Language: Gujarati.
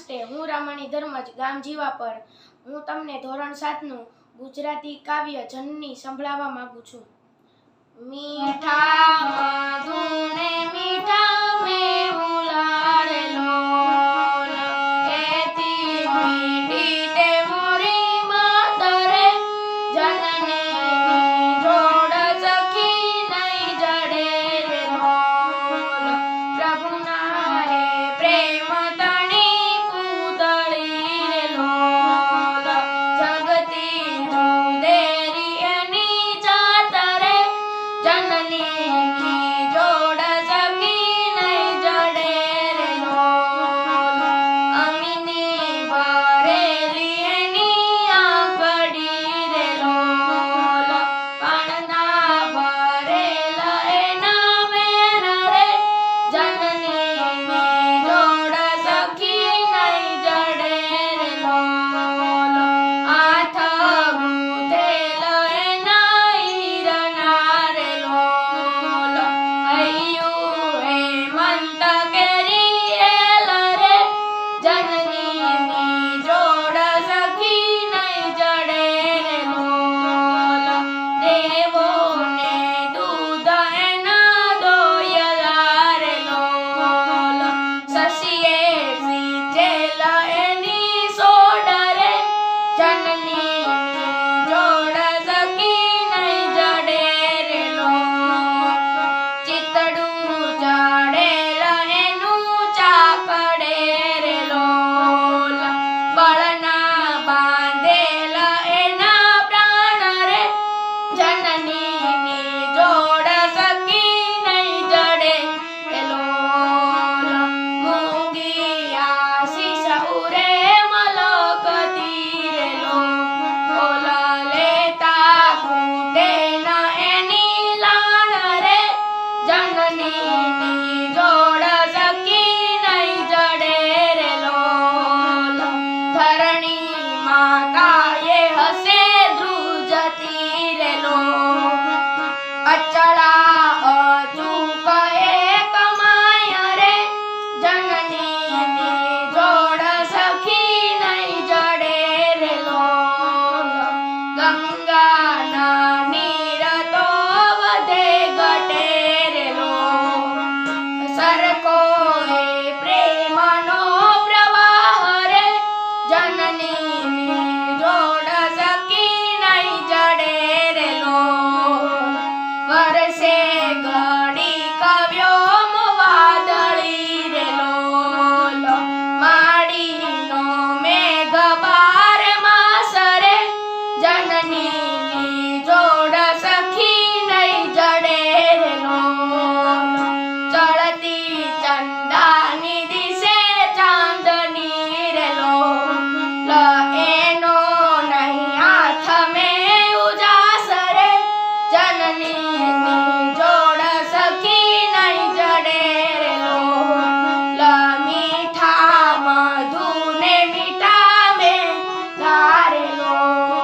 નમસ્તે, હું રમણી ધર્મજ, ગામ જીવાપર હું તમને ધોરણ સાતનું ગુજરાતી કાવ્ય જનની સંભળાવવા માંગુ છું. મીઠા મધુને મીઠા Thank. Parelo.